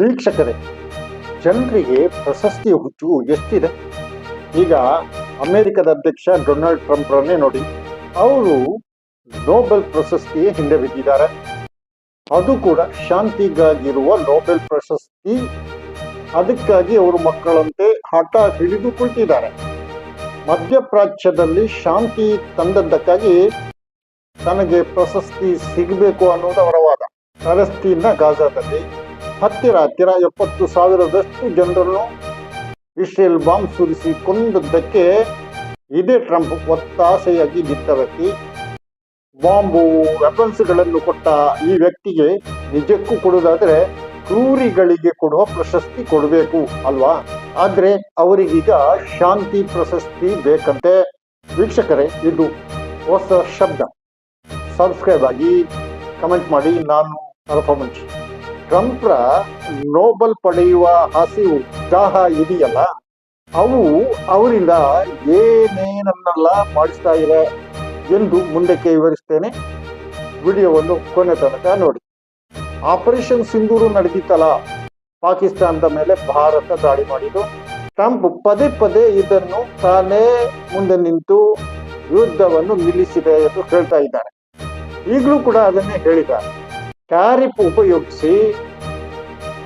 ವೀಕ್ಷಕರೇ, ಜನರಿಗೆ ಪ್ರಶಸ್ತಿ ಹುಚ್ಚು ಎಷ್ಟಿದೆ? ಈಗ ಅಮೆರಿಕದ ಅಧ್ಯಕ್ಷ ಡೊನಾಲ್ಡ್ ಟ್ರಂಪ್ರನ್ನೇ ನೋಡಿ, ಅವರು ನೊಬೆಲ್ ಪ್ರಶಸ್ತಿಯೇ ಹಿಂದೆ ಬಿದ್ದಿದ್ದಾರೆ. ಅದು ಕೂಡ ಶಾಂತಿಗಾಗಿರುವ ನೊಬೆಲ್ ಪ್ರಶಸ್ತಿ. ಅದಕ್ಕಾಗಿ ಅವರು ಮಕ್ಕಳಂತೆ ಹಠ ಹಿಡಿದು ಕುಳಿತಿದ್ದಾರೆ ಮಧ್ಯಪ್ರಾಚ್ಯದಲ್ಲಿ ಶಾಂತಿ ತಂದದ್ದಕ್ಕಾಗಿ ತನಗೆ ಪ್ರಶಸ್ತಿ ಸಿಗಬೇಕು ಅನ್ನೋದು ಅವರ ವಾದ. ಪ್ಯಾಲೆಸ್ತೀನ್ನ ಗಾಜಾದಲ್ಲಿ ಹತ್ತಿರ ಹತ್ತಿರ ಎಪ್ಪತ್ತು ಸಾವಿರದಷ್ಟು ಜನರನ್ನು ಇಸ್ರೇಲ್ ಬಾಂಬ್ ಸುರಿಸಿ ಕೊಂದದ್ದಕ್ಕೆ ಇದೇ ಟ್ರಂಪ್ ಒತ್ತಾಸೆಯಾಗಿ ನಿಂತ ವ್ಯಕ್ತಿ ಬಾಂಬು ವೆಪನ್ಸ್ಗಳನ್ನು ಕೊಟ್ಟ ಈ ವ್ಯಕ್ತಿಗೆ ನಿಜಕ್ಕೂ ಕೊಡುವುದಾದ್ರೆ ಕ್ರೂರಿಗಳಿಗೆ ಕೊಡುವ ಪ್ರಶಸ್ತಿ ಕೊಡಬೇಕು ಅಲ್ವಾ? ಆದ್ರೆ ಅವರಿಗೀಗ ಶಾಂತಿ ಪ್ರಶಸ್ತಿ ಬೇಕಂತೆ. ವೀಕ್ಷಕರೇ, ಇದು ಹೊಸ ಶಬ್ದ. ಸಬ್ಸ್ಕ್ರೈಬ್ ಆಗಿ ಕಮೆಂಟ್ ಮಾಡಿ, ನಾನು ಅರಫಮಂಚಿ ಟ್ರಂಪ್ರ ನೋಬಲ್ ಪಡೆಯುವ ಹಸಿವು ಉತ್ಸಾಹ ಇದೆಯಲ್ಲ, ಅವು ಅವರಿಂದ ಏನೇನನ್ನೆಲ್ಲ ಮಾಡಿಸ್ತಾ ಇದೆ ಎಂದು ಮುಂದಕ್ಕೆ ವಿವರಿಸ್ತೇನೆ. ವಿಡಿಯೋವನ್ನು ಕೊನೆ ತನಕ ನೋಡಿ. ಆಪರೇಷನ್ ಸಿಂಧೂರು ನಡೆದಿತ್ತಲ್ಲ, ಪಾಕಿಸ್ತಾನದ ಮೇಲೆ ಭಾರತ ದಾಳಿ ಮಾಡಿದ್ದು. ಟ್ರಂಪ್ ಪದೇ ಪದೇ ಇದನ್ನು ತಾನೇ ಮುಂದೆ ನಿಂತು ಯುದ್ಧವನ್ನು ನಿಲ್ಲಿಸಿದೆ ಎಂದು ಹೇಳ್ತಾ ಇದ್ದಾರೆ. ಈಗಲೂ ಕೂಡ ಅದನ್ನೇ ಹೇಳಿದ್ದಾರೆ. ಟ್ಯಾರಿಫ್ ಉಪಯೋಗಿಸಿ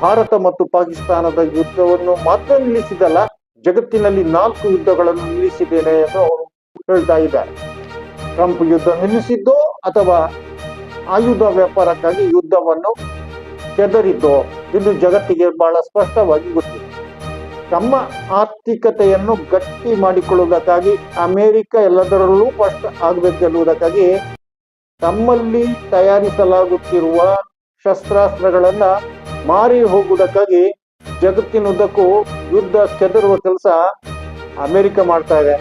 ಭಾರತ ಮತ್ತು ಪಾಕಿಸ್ತಾನದ ಯುದ್ಧವನ್ನು ಮಾತ್ರ ನಿಲ್ಲಿಸಿದಲ್ಲ, ಜಗತ್ತಿನಲ್ಲಿ ನಾಲ್ಕು ಯುದ್ಧಗಳನ್ನು ನಿಲ್ಲಿಸಿದ್ದೇನೆ ಎಂದು ಅವರು ಹೇಳ್ತಾ ಇದ್ದಾರೆ. ಟ್ರಂಪ್ ಯುದ್ಧ ನಿಲ್ಲಿಸಿದ್ದೋ ಅಥವಾ ಆಯುಧ ವ್ಯಾಪಾರಕ್ಕಾಗಿ ಯುದ್ಧವನ್ನು ಕೆದರಿದ್ದೋ, ಇದು ಜಗತ್ತಿಗೆ ಬಹಳ ಸ್ಪಷ್ಟವಾಗಿ ಗೊತ್ತಿದೆ. ತಮ್ಮ ಆರ್ಥಿಕತೆಯನ್ನು ಗಟ್ಟಿ ಮಾಡಿಕೊಳ್ಳುವುದಕ್ಕಾಗಿ ಅಮೆರಿಕ ಎಲ್ಲದರಲ್ಲೂ ಫಸ್ಟ್ ಆಗಬೇಕೆನ್ನುವುದಕ್ಕಾಗಿ ತಮ್ಮಲ್ಲಿ ತಯಾರಿಸಲಾಗುತ್ತಿರುವ ಶಸ್ತ್ರಾಸ್ತ್ರಗಳನ್ನ ಮಾರಿ ಹೋಗುವುದಕ್ಕಾಗಿ ಜಗತ್ತಿನುದ್ದಕ್ಕೂ ಯುದ್ಧ ಕೆದರುವ ಕೆಲಸ ಅಮೆರಿಕ ಮಾಡ್ತಾ ಇದೆ.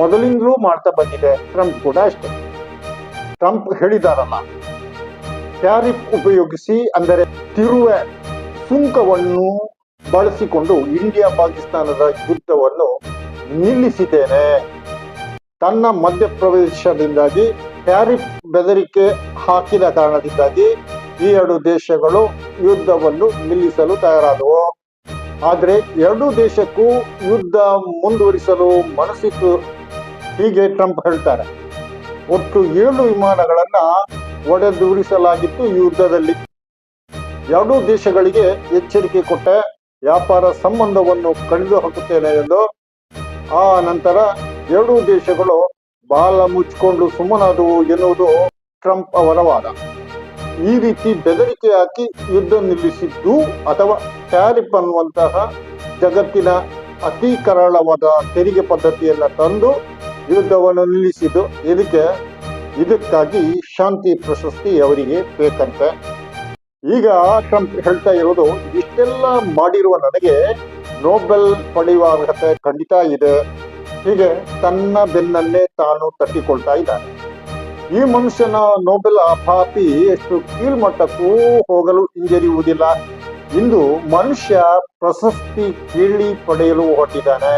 ಮೊದಲಿಂದಲೂ ಮಾಡ್ತಾ ಬಂದಿದೆ. ಟ್ರಂಪ್ ಕೂಡ ಅಷ್ಟೇ. ಟ್ರಂಪ್ ಹೇಳಿದಾರಲ್ಲ, ಟ್ಯಾರಿಫ್ ಉಪಯೋಗಿಸಿ ಅಂದರೆ ತಿರುವೆ ಸುಂಕವನ್ನು ಬಳಸಿಕೊಂಡು ಇಂಡಿಯಾ ಪಾಕಿಸ್ತಾನದ ಯುದ್ಧವನ್ನು ನಿಲ್ಲಿಸಿದ್ದೇನೆ. ತನ್ನ ಮಧ್ಯಪ್ರವೇಶದಿಂದಾಗಿ ಟ್ಯಾರಿಫ್ ಬೆದರಿಕೆ ಹಾಕಿದ ಕಾರಣದಿಂದಾಗಿ ಈ ಎರಡು ದೇಶಗಳು ಯುದ್ಧವನ್ನು ನಿಲ್ಲಿಸಲು ತಯಾರಾದವು. ಆದರೆ ಎರಡೂ ದೇಶಕ್ಕೂ ಯುದ್ಧ ಮುಂದುವರಿಸಲು ಮನಸ್ಸಿತ್ತು. ಹೀಗೆ ಟ್ರಂಪ್ ಹೇಳ್ತಾರೆ. ಒಟ್ಟು ಏಳು ವಿಮಾನಗಳನ್ನ ಒಡೆದುರಿಸಲಾಗಿತ್ತು ಯುದ್ಧದಲ್ಲಿ. ಎರಡೂ ದೇಶಗಳಿಗೆ ಎಚ್ಚರಿಕೆ ಕೊಟ್ಟೆ. ವ್ಯಾಪಾರ ಸಂಬಂಧವನ್ನು ಕಳೆದು ಹಾಕುತ್ತೇನೆ ಎಂದು. ಆ ನಂತರ ಎರಡೂ ದೇಶಗಳು ಬಾಲ ಮುಚ್ಚಿಕೊಂಡು ಸುಮ್ಮನಾದವು ಎನ್ನುವುದು ಟ್ರಂಪ್ ಅವರ ವಾದ. ಈ ರೀತಿ ಬೆದರಿಕೆ ಹಾಕಿ ಯುದ್ಧ ನಿಲ್ಲಿಸಿದ್ದು ಅಥವಾ ಟ್ಯಾರಿಫ್ ಅನ್ನುವಂತಹ ಜಗತ್ತಿನ ಅತಿ ಕರಾಳವಾದ ತೆರಿಗೆ ಪದ್ಧತಿಯನ್ನ ತಂದು ಯುದ್ಧವನ್ನು ನಿಲ್ಲಿಸಿದ್ದು. ಇದಕ್ಕೆ ಇದಕ್ಕಾಗಿ ಶಾಂತಿ ಪ್ರಶಸ್ತಿ ಅವರಿಗೆ ಬೇಕಂತೆ. ಈಗ ಟ್ರಂಪ್ ಹೇಳ್ತಾ ಇರೋದು ಇಷ್ಟೆಲ್ಲ ಮಾಡಿರುವ ನನಗೆ ನೋಬೆಲ್ ಪಡೆಯುವ ಅರ್ಹತೆ ಖಂಡಿತ ಇದೆ. ಹೀಗೆ ತನ್ನ ಬೆನ್ನಲ್ಲೇ ತಾನು ತಟ್ಟಿಕೊಳ್ತಾ ಇದ್ದಾನೆ. ಈ ಮನುಷ್ಯನ ನೋಬೆಲ್ ಅಪಾಪಿ ಎಷ್ಟು ಕೀಳ್ಮಟ್ಟಕ್ಕೂ ಹೋಗಲು ಹಿಂಜರಿಯುವುದಿಲ್ಲ. ಇಂದು ಮನುಷ್ಯ ಪ್ರಶಸ್ತಿ ಕೀಳಿ ಪಡೆಯಲು ಹೊರಟಿದ್ದಾನೆ.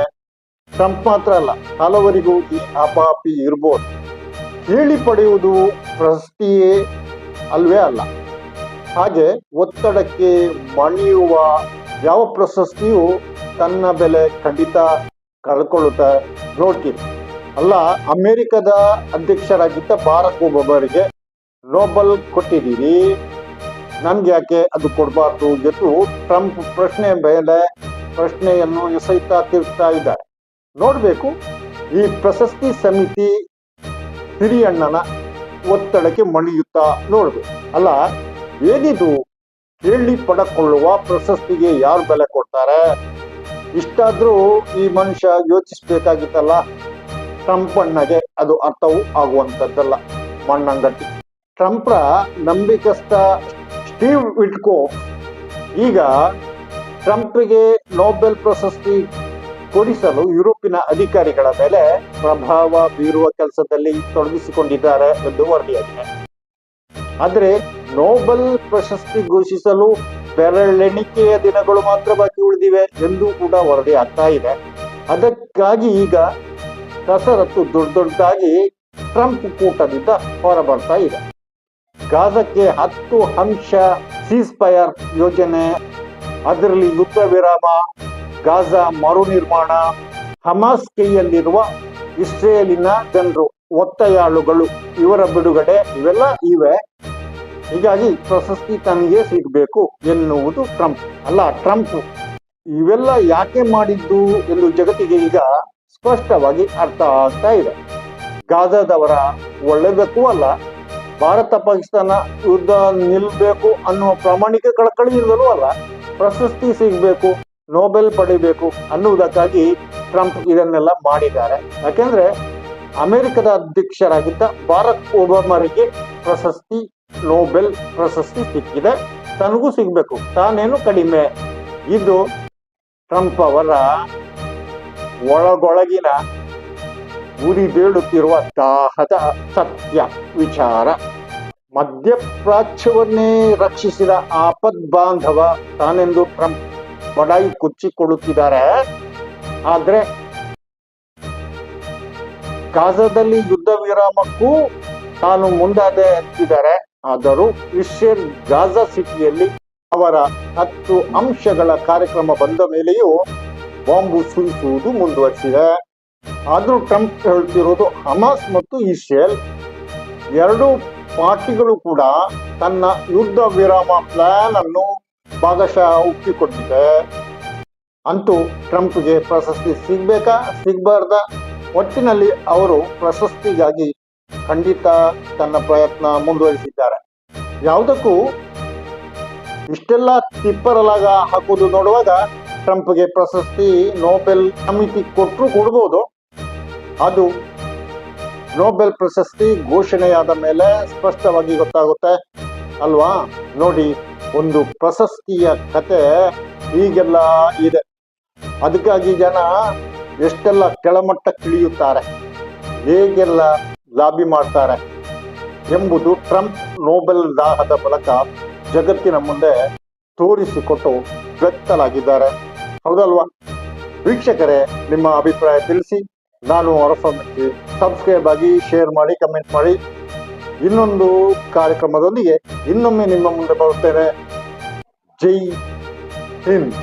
ಟ್ರಂಪ್ ಮಾತ್ರ ಅಲ್ಲ, ಹಲವರಿಗೂ ಈ ಅಪಾಪಿ ಇರ್ಬೋದು. ಕೀಳಿ ಪಡೆಯುವುದು ಪ್ರಶಸ್ತಿಯೇ ಅಲ್ವೇ ಅಲ್ಲ. ಹಾಗೆ ಒತ್ತಡಕ್ಕೆ ಮಣಿಯುವ ಯಾವ ಪ್ರಶಸ್ತಿಯು ತನ್ನ ಬೆಲೆ ಖಂಡಿತ ಕಳ್ಕೊಳ್ಳುತ್ತಾ ನೋಡ್ತೀವಿ. ಅಲ್ಲ, ಅಮೆರಿಕದ ಅಧ್ಯಕ್ಷರಾಗಿದ್ದ ಬಾರಕ್ ಒಬ್ಬೊಬ್ಬರಿಗೆ ನೋಬಲ್ ಕೊಟ್ಟಿದ್ದೀರಿ. ನನ್ಗೆ ಯಾಕೆ ಅದು ಕೊಡಬಾರ್ದು ಎಂದು ಟ್ರಂಪ್ ಪ್ರಶ್ನೆ ಮೇಲೆ ಪ್ರಶ್ನೆಯನ್ನು ಸಹಿತ ತಿರುಗ್ತಾ ಇದ್ದಾರೆ. ನೋಡಬೇಕು, ಈ ಪ್ರಶಸ್ತಿ ಸಮಿತಿ ಹಿರಿಯಣ್ಣನ ಒತ್ತಡಕ್ಕೆ ಮಣಿಯುತ್ತಾ ನೋಡ್ಬೇಕು. ಅಲ್ಲ, ಏನಿದು ಕೇಳಿ ಪಡಕೊಳ್ಳುವ ಪ್ರಶಸ್ತಿಗೆ ಯಾರು ಬೆಲೆ ಕೊಡ್ತಾರೆ? ಇಷ್ಟಾದ್ರೂ ಈ ಮನುಷ್ಯ ಯೋಚಿಸ್ಬೇಕಾಗಿತ್ತಲ್ಲ? ಟ್ರಂಪ್ ಅಣ್ಣಗೆ ಅದು ಅರ್ಥವೂ ಆಗುವಂಥದ್ದಲ್ಲ, ಮಣ್ಣಂಗಟ್ಟಿ. ಟ್ರಂಪ್ರ ನಂಬಿಕಸ್ಥ ಸ್ಟೀವ್ ವಿಟ್ಕೋ ಈಗ ಟ್ರಂಪ್ಗೆ ನೋಬೆಲ್ ಪ್ರಶಸ್ತಿ ಕೊಡಿಸಲು ಯುರೋಪಿನ ಅಧಿಕಾರಿಗಳ ಮೇಲೆ ಪ್ರಭಾವ ಬೀರುವ ಕೆಲಸದಲ್ಲಿ ತೊಡಗಿಸಿಕೊಂಡಿದ್ದಾರೆ ಎಂದು ವರದಿಯಾಗಿದೆ. ಆದರೆ ನೋಬೆಲ್ ಪ್ರಶಸ್ತಿ ಘೋಷಿಸಲು ಬೆರಳೆಣಿಕೆಯ ದಿನಗಳು ಮಾತ್ರ ಬಾಕಿ ಉಳಿದಿವೆ ಎಂದು ಕೂಡ ವರದಿ ಆಗ್ತಾ ಇದೆ. ಅದಕ್ಕಾಗಿ ಈಗ ಕಸರತ್ತು ದೊಡ್ಡ ದೊಡ್ಡದಾಗಿ ಟ್ರಂಪ್ ಕೂಟದಿಂದ ಹೊರಬರ್ತಾ ಇದೆ. ಗಾಜಕ್ಕೆ ಹತ್ತು ಅಂಶ ಸೀಸ್ ಫೈರ್ ಯೋಜನೆ, ಅದರಲ್ಲಿ ಯುದ್ಧ ವಿರಾಮ, ಗಾಜಾ ಮರು ನಿರ್ಮಾಣ, ಹಮಾಸ್ ಕೈಯಲ್ಲಿರುವ ಇಸ್ರೇಲಿನ ಜನರು, ಒತ್ತೆಯಾಳುಗಳು, ಇವರ ಬಿಡುಗಡೆ ಇವೆಲ್ಲ ಇವೆ. ಹೀಗಾಗಿ ಪ್ರಶಸ್ತಿ ತನಗೆ ಸಿಗಬೇಕು ಎನ್ನುವುದು ಟ್ರಂಪ್. ಅಲ್ಲ, ಟ್ರಂಪ್ ಇವೆಲ್ಲ ಯಾಕೆ ಮಾಡಿದ್ದು ಎಂದು ಜಗತ್ತಿಗೆ ಈಗ ಸ್ಪಷ್ಟವಾಗಿ ಅರ್ಥ ಆಗ್ತಾ ಇದೆ. ಗಾಜಾದವರ ಒಳ್ಳೆದಕ್ಕೂ ಅಲ್ಲ, ಭಾರತ ಪಾಕಿಸ್ತಾನ ಯುದ್ಧ ನಿಲ್ಬೇಕು ಅನ್ನುವ ಪ್ರಾಮಾಣಿಕ ಕಳಕಳಿಯಿಂದಲೂ ಅಲ್ಲ, ಪ್ರಶಸ್ತಿ ಸಿಗಬೇಕು, ನೋಬೆಲ್ ಪಡಿಬೇಕು ಅನ್ನುವುದಕ್ಕಾಗಿ ಟ್ರಂಪ್ ಇದನ್ನೆಲ್ಲ ಮಾಡಿದ್ದಾರೆ. ಯಾಕೆಂದ್ರೆ ಅಮೆರಿಕದ ಅಧ್ಯಕ್ಷರಾಗಿದ್ದ ಬಾರಕ್ ಒಬಾಮರಿಗೆ ಪ್ರಶಸ್ತಿ ನೋಬೆಲ್ ಪ್ರಶಸ್ತಿ ಸಿಕ್ಕಿದೆ. ತನಗೂ ಸಿಗ್ಬೇಕು. ತಾನೇನು ಕಡಿಮೆ? ಇದು ಟ್ರಂಪ್ ಅವರ ಒಳಗೊಳಗಿನ ಉರಿ ಬೇಡುತ್ತಿರುವ ದಾಹದ ಸತ್ಯ ವಿಚಾರ. ಮಧ್ಯಪ್ರಾಚ್ಯವನ್ನೇ ರಕ್ಷಿಸಿದ ಆಪದ್ ಬಾಂಧವ ತಾನೆಂದು ಟ್ರಂಪ್ ಬಡಾಯಿ ಕೊಚ್ಚಿಕೊಳ್ಳುತ್ತಿದ್ದಾರೆ. ಆದ್ರೆ ಗಾಜಾದಲ್ಲಿ ಯುದ್ಧ ವಿರಾಮಕ್ಕೂ ತಾನು ಮುಂದಾದೆ ಅಂತಿದ್ದಾರೆ ಆದರೂ ಇಸ್ರೇಲ್ ಗಾಜಾ ಸಿಟಿಯಲ್ಲಿ ಅವರ ಹತ್ತು ಅಂಶಗಳ ಕಾರ್ಯಕ್ರಮ ಬಂದ ಮೇಲೆಯೂ ಬಾಂಬು ಸುರಿಸುವುದು ಮುಂದುವರಿಸಿದೆ. ಆದರೂ ಟ್ರಂಪ್ ಹೇಳ್ತಿರೋದು ಹಮಾಸ್ ಮತ್ತು ಇಸ್ರೇಲ್ ಎರಡೂ ಪಾರ್ಟಿಗಳು ಕೂಡ ತನ್ನ ಯುದ್ಧ ವಿರಾಮ ಪ್ಲಾನ್ ಅನ್ನು ಭಾಗಶಃ ಒಪ್ಪಿಕೊಂಡಿದೆ. ಅಂತೂ ಟ್ರಂಪ್ಗೆ ಪ್ರಶಸ್ತಿ ಸಿಗ್ಬೇಕಾ? ಸಿಗ್ಬಾರ್ದ? ಒಟ್ಟಿನಲ್ಲಿ ಅವರು ಪ್ರಶಸ್ತಿಗಾಗಿ ಖಂಡಿತ ತನ್ನ ಪ್ರಯತ್ನ ಮುಂದುವರಿಸಿದ್ದಾರೆ. ಯಾವುದಕ್ಕೂ ಇಷ್ಟೆಲ್ಲ ತಿಪ್ಪರಲಾಗ ಹಾಕೋದು ನೋಡುವಾಗ ಟ್ರಂಪ್ಗೆ ಪ್ರಶಸ್ತಿ, ನೋಬೆಲ್ ಸಮಿತಿ ಕೊಟ್ಟರು ಕೊಡ್ಬೋದು. ಅದು ನೋಬೆಲ್ ಪ್ರಶಸ್ತಿ ಘೋಷಣೆಯಾದ ಮೇಲೆ ಸ್ಪಷ್ಟವಾಗಿ ಗೊತ್ತಾಗುತ್ತೆ ಅಲ್ವಾ? ನೋಡಿ, ಒಂದು ಪ್ರಶಸ್ತಿಯ ಕತೆ ಈಗೆಲ್ಲ ಇದೆ. ಅದಕ್ಕಾಗಿ ಜನ ಎಷ್ಟೆಲ್ಲ ಕೆಳಮಟ್ಟಕ್ಕಿಳಿಯುತ್ತಾರೆ ಹೇಗೆಲ್ಲ ಲಾಬಿ ಮಾಡ್ತಾರೆ ಎಂಬುದು ಟ್ರಂಪ್ ನೋಬೆಲ್ ದಾಹದ ಮೂಲಕ ಜಗತ್ತಿನ ಮುಂದೆ ತೋರಿಸಿಕೊಟ್ಟು ವ್ಯಕ್ತಲಾಗಿದ್ದಾರೆ ಹೌದಲ್ವಾ? ವೀಕ್ಷಕರೇ, ನಿಮ್ಮ ಅಭಿಪ್ರಾಯ ತಿಳಿಸಿ, ನಾನು ಹೊರಫಮಿಸಿ ಸಬ್ಸ್ಕ್ರೈಬ್ ಆಗಿ ಶೇರ್ ಮಾಡಿ ಕಮೆಂಟ್ ಮಾಡಿ. ಇನ್ನೊಂದು ಕಾರ್ಯಕ್ರಮದೊಂದಿಗೆ ಇನ್ನೊಮ್ಮೆ ನಿಮ್ಮ ಮುಂದೆ ಬರುತ್ತೇನೆ. ಜೈ ಹಿಂದ್.